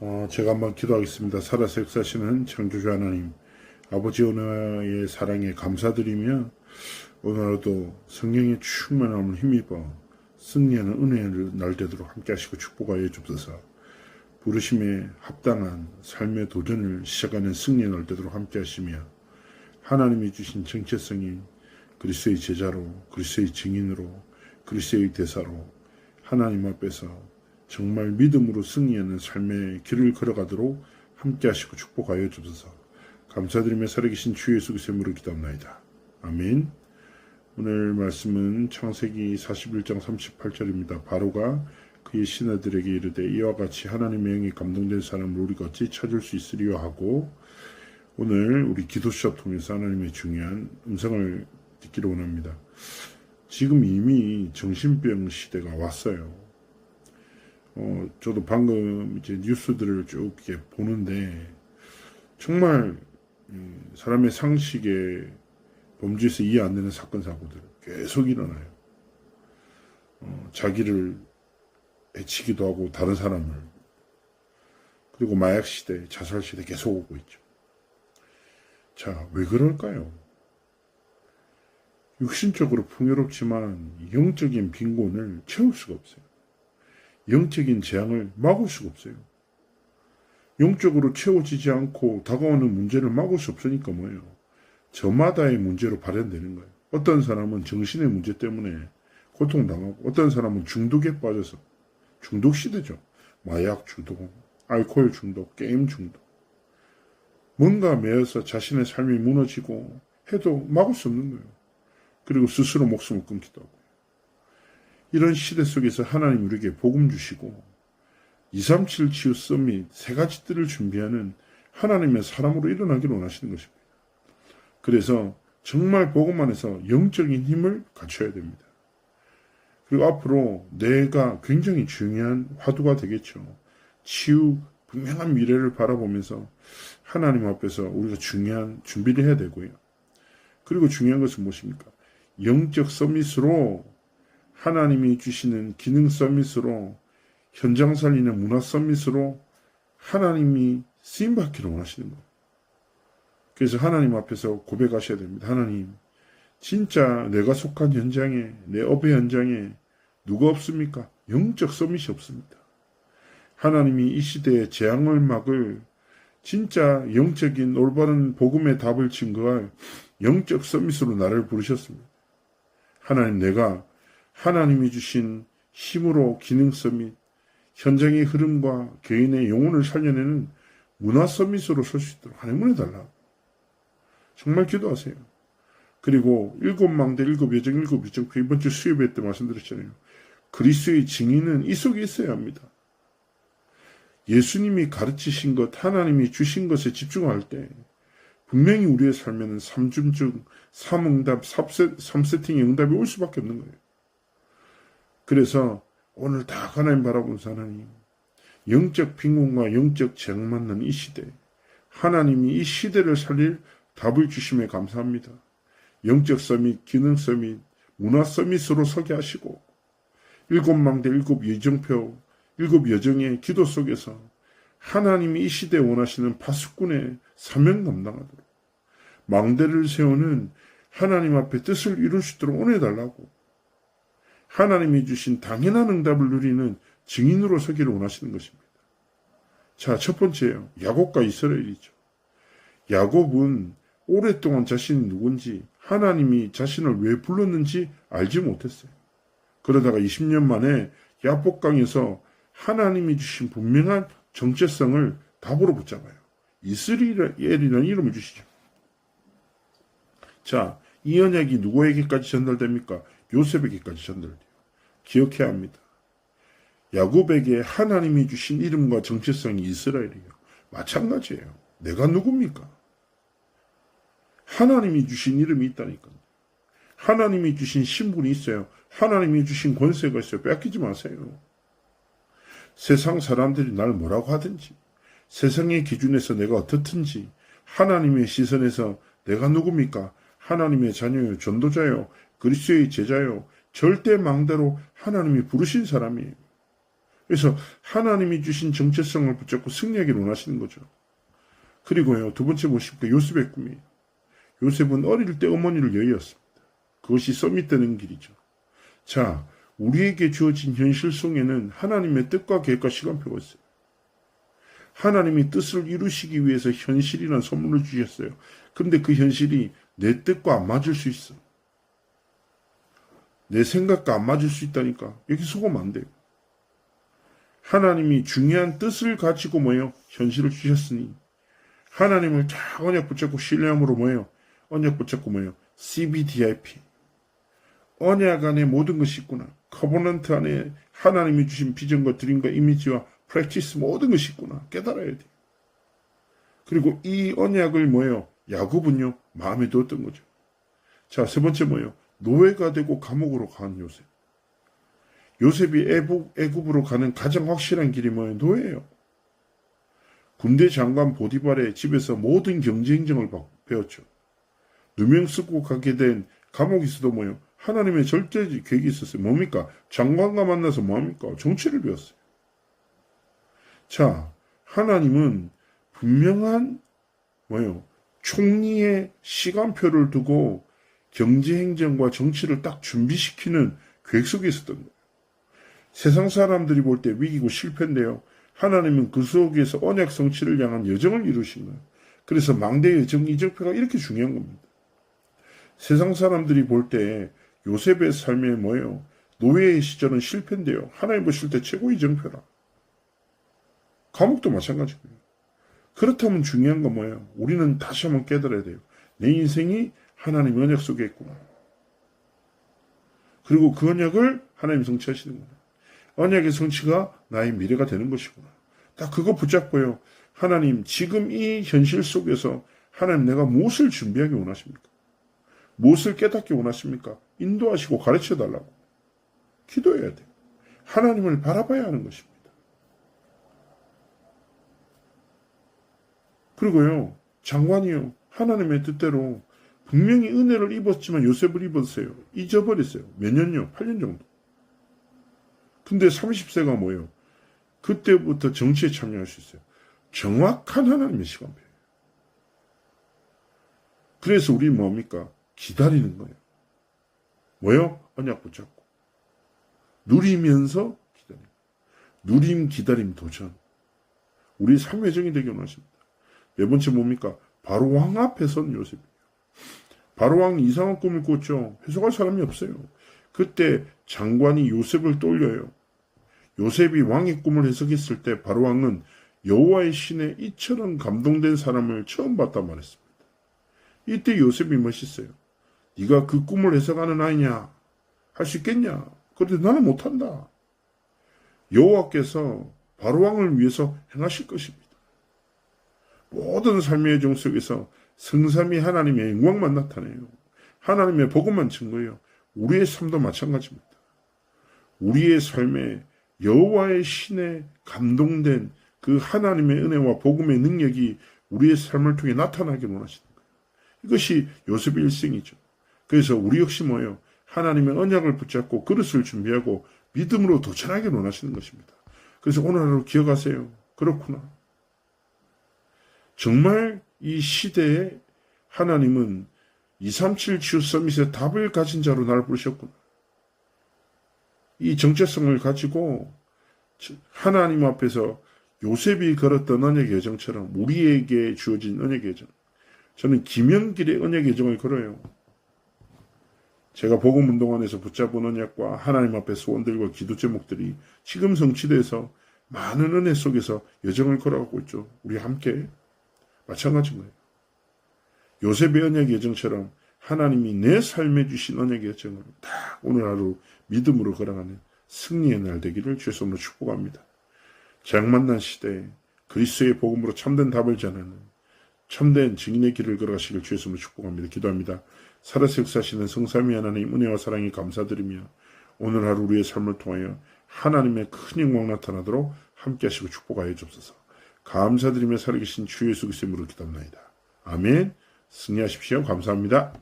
어, 제가 한번 기도하겠습니다. 살아서 역사하시는 창조주 하나님, 아버지 은혜의 사랑에 감사드리며 오늘 하루도 성령의 충만함을 힘입어 승리하는 은혜를 날되도록 함께 하시고 축복하여 주옵소서. 부르심에 합당한 삶의 도전을 시작하는 승리의 날되도록 함께 하시며 하나님이 주신 정체성인 그리스도의 제자로 그리스도의 증인으로 그리스도의 대사로 하나님 앞에서 정말 믿음으로 승리하는 삶의 길을 걸어가도록 함께 하시고 축복하여 주소서. 감사드리며 살아계신 주 예수 그리스도의 이름으로 기도합나이다. 아멘. 오늘 말씀은 창세기 41장 38절입니다. 바로가 그의 신하들에게 이르되 이와 같이 하나님의 영이 감동된 사람을 우리가 어찌 찾을 수 있으리요 하고 오늘 우리 기도 시작 통해서 하나님의 중요한 음성을 듣기를 원합니다. 지금 이미 정신병 시대가 왔어요. 어, 저도 방금 이제 뉴스들을 쭉 이렇게 보는데 정말 음, 사람의 상식에 범죄에서 이해 안 되는 사건 사고들 계속 일어나요. 어, 자기를 해치기도 하고 다른 사람을 그리고 마약 시대, 자살 시대 계속 오고 있죠. 자, 왜 그럴까요? 육신적으로 풍요롭지만 영적인 빈곤을 채울 수가 없어요. 영적인 재앙을 막을 수가 없어요. 영적으로 채워지지 않고 다가오는 문제를 막을 수 없으니까 뭐예요? 저마다의 문제로 발현되는 거예요. 어떤 사람은 정신의 문제 때문에 고통당하고 어떤 사람은 중독에 빠져서 중독 시대죠. 마약 중독, 알코올 중독, 게임 중독. 뭔가 매여서 자신의 삶이 무너지고 해도 막을 수 없는 거예요. 그리고 스스로 목숨을 끊기도 하고. 이런 시대 속에서 하나님 우리에게 복음 주시고 237 치유 서밋 세 가지 뜰을 준비하는 하나님의 사람으로 일어나기를 원하시는 것입니다. 그래서 정말 복음 안에서 영적인 힘을 갖춰야 됩니다. 그리고 앞으로 내가 굉장히 중요한 화두가 되겠죠. 치유, 분명한 미래를 바라보면서 하나님 앞에서 우리가 중요한 준비를 해야 되고요. 그리고 중요한 것은 무엇입니까? 영적 서밋으로 하나님이 주시는 기능 서밋으로 현장 살리는 문화 서밋으로 하나님이 쓰임 받기를 원하시는 거예요. 그래서 하나님 앞에서 고백하셔야 됩니다. 하나님, 진짜 내가 속한 현장에, 내 업의 현장에 누가 없습니까? 영적 서밋이 없습니다. 하나님이 이 시대의 재앙을 막을 진짜 영적인 올바른 복음의 답을 증거할 영적 서밋으로 나를 부르셨습니다. 하나님 내가 하나님이 주신 힘으로 기능 서밋, 현장의 흐름과 개인의 영혼을 살려내는 문화 서밋으로 설 수 있도록 하나님 은혜달라. 정말 기도하세요. 그리고 일곱 망대, 일곱 여정, 일곱 여정, 그 이번 주 수요일 때 말씀드렸잖아요. 그리스의 증인은 이 속에 있어야 합니다. 예수님이 가르치신 것, 하나님이 주신 것에 집중할 때 분명히 우리의 삶에는 3중 중 3응답, 3세팅의 응답이 올 수밖에 없는 거예요. 그래서 오늘 다 하나님 바라본 하나님, 영적 빈곤과 영적 만난 이 시대, 하나님이 이 시대를 살릴 답을 주심에 감사합니다. 영적 서밋, 기능 서밋, 문화 서밋으로 서게 하시고, 일곱 망대, 일곱 예정표, 일곱 여정의 기도 속에서 하나님이 이 시대에 원하시는 파수꾼의 사명 감당하도록 망대를 세우는 하나님 앞에 뜻을 이룰 수 있도록 원해달라고 하나님이 주신 당연한 응답을 누리는 증인으로 서기를 원하시는 것입니다. 자, 첫 번째요. 야곱과 이스라엘이죠. 야곱은 오랫동안 자신이 누군지 하나님이 자신을 왜 불렀는지 알지 못했어요. 그러다가 20년 만에 야복강에서 하나님이 주신 분명한 정체성을 답으로 붙잡아요. 이스라엘이라는 이름을 주시죠. 자, 이 언약이 누구에게까지 전달됩니까? 요셉에게까지 전달돼요. 기억해야 합니다. 야곱에게 하나님이 주신 이름과 정체성이 이스라엘이에요. 마찬가지예요. 내가 누굽니까? 하나님이 주신 이름이 있다니까요. 하나님이 주신 신분이 있어요. 하나님이 주신 권세가 있어요. 뺏기지 마세요. 세상 사람들이 날 뭐라고 하든지, 세상의 기준에서 내가 어떻든지, 하나님의 시선에서 내가 누굽니까? 하나님의 자녀요, 전도자요, 그리스도의 제자요, 절대 망대로 하나님이 부르신 사람이에요. 그래서 하나님이 주신 정체성을 붙잡고 승리하기를 원하시는 거죠. 그리고요, 두 번째 보십니까? 요셉의 꿈이에요. 요셉은 어릴 때 어머니를 여의었습니다. 그것이 서밋되는 길이죠. 자, 우리에게 주어진 현실 속에는 하나님의 뜻과 계획과 시간표가 있어요. 하나님이 뜻을 이루시기 위해서 현실이라는 선물을 주셨어요. 그런데 그 현실이 내 뜻과 안 맞을 수 있어. 내 생각과 안 맞을 수 있다니까. 여기 속으면 안 돼요. 하나님이 중요한 뜻을 가지고 뭐예요? 현실을 주셨으니 하나님을 딱 언약 붙잡고 신뢰함으로 뭐예요? 언약 붙잡고 뭐예요? CBDIP. 언약 안에 모든 것이 있구나. 커버넌트 안에 하나님이 주신 비전과 드림과 이미지와 프랙티스 모든 것이 있구나. 깨달아야 돼. 그리고 이 언약을 뭐예요? 야곱은요, 마음에 두었던 거죠. 자, 세 번째 뭐예요? 노예가 되고 감옥으로 간 요셉. 요셉이 애굽으로 가는 가장 확실한 길이 뭐예요? 노예예요. 군대 장관 보디발의 집에서 모든 경제 행정을 배웠죠. 누명 쓰고 가게 된 감옥에서도 뭐예요? 하나님의 절대 계획이 있었어요. 뭡니까? 장관과 만나서 뭐합니까? 정치를 배웠어요. 자, 하나님은 분명한 뭐예요? 총리의 시간표를 두고 경제행정과 정치를 딱 준비시키는 계획 속에 있었던 거예요. 세상 사람들이 볼 때 위기고 실패인데요. 하나님은 그 속에서 언약 성취를 향한 여정을 이루신 거예요. 그래서 망대 여정 이적표가 이렇게 중요한 겁니다. 세상 사람들이 볼 때 요셉의 삶에 뭐예요? 노예의 시절은 실패인데요. 하나님 보실 때 최고 이정표라. 감옥도 마찬가지고요. 그렇다면 중요한 건 뭐예요? 우리는 다시 한번 깨달아야 돼요. 내 인생이 하나님 언약 속에 있구나. 그리고 그 언약을 하나님 성취하시는구나. 언약의 성취가 나의 미래가 되는 것이구나. 딱 그거 붙잡고요. 하나님, 지금 이 현실 속에서 하나님 내가 무엇을 준비하기 원하십니까? 무엇을 깨닫기 원하십니까? 인도하시고 가르쳐 달라고. 기도해야 돼요. 하나님을 바라봐야 하는 것입니다. 그리고요, 장관이요, 하나님의 뜻대로 분명히 은혜를 입었지만 요셉을 입었어요. 잊어버렸어요. 몇 년요? 8년 정도. 근데 30세가 뭐예요? 그때부터 정치에 참여할 수 있어요. 정확한 하나님의 시간표예요. 그래서 우리 뭡니까? 기다리는 거예요. 뭐요? 언약 붙잡고. 누리면서 기다림. 누림, 기다림, 도전. 우리 삶의 정이 되기 원하십니다. 네 번째 뭡니까? 바로 왕 앞에 선 요셉이에요. 바로 왕이 이상한 꿈을 꿨죠. 해석할 사람이 없어요. 그때 장관이 요셉을 떠올려요. 요셉이 왕의 꿈을 해석했을 때 바로 왕은 여호와의 신에 이처럼 감동된 사람을 처음 봤단 말했습니다. 이때 요셉이 멋있어요. 네가 그 꿈을 해석하는 아이냐? 할 수 있겠냐? 그런데 나는 못한다. 여호와께서 바로 왕을 위해서 행하실 것입니다. 모든 삶의 정 속에서 성삼이 하나님의 영광만 나타내요. 하나님의 복음만 증거해요. 우리의 삶도 마찬가지입니다. 우리의 삶에 여호와의 신에 감동된 그 하나님의 은혜와 복음의 능력이 우리의 삶을 통해 나타나길 원하시는 거예요. 이것이 요셉의 일생이죠. 그래서 우리 역시 뭐예요? 하나님의 언약을 붙잡고 그릇을 준비하고 믿음으로 도전하길 원하시는 것입니다. 그래서 오늘 하루 기억하세요. 그렇구나. 정말 이 시대에 하나님은 237 지우 서밋의 답을 가진 자로 나를 부르셨구나. 이 정체성을 가지고 하나님 앞에서 요셉이 걸었던 언약의 여정처럼 우리에게 주어진 언약의 여정. 저는 김영길의 언약의 여정을 걸어요. 제가 복음 운동원에서 붙잡은 언약과 하나님 앞에 소원들과 기도 제목들이 지금 성취돼서 많은 은혜 속에서 여정을 걸어가고 있죠. 우리 함께 마찬가지인 거예요. 요셉의 언약의 여정처럼 하나님이 내 삶에 주신 언약의 여정을 딱 오늘 하루 믿음으로 걸어가는 승리의 날 되기를 주의 손으로 축복합니다. 장만난 시대에 그리스도의 복음으로 참된 답을 전하는 참된 증인의 길을 걸어가시길 주의 손으로 축복합니다. 기도합니다. 살아서 역사하시는 성삼위 하나님 은혜와 사랑이 감사드리며 오늘 하루 우리의 삶을 통하여 하나님의 큰 영광 나타나도록 함께 하시고 축복하여 주옵소서. 감사드리며 살아계신 주 예수 그리스도의 이름으로 기도합니다. 아멘. 승리하십시오. 감사합니다.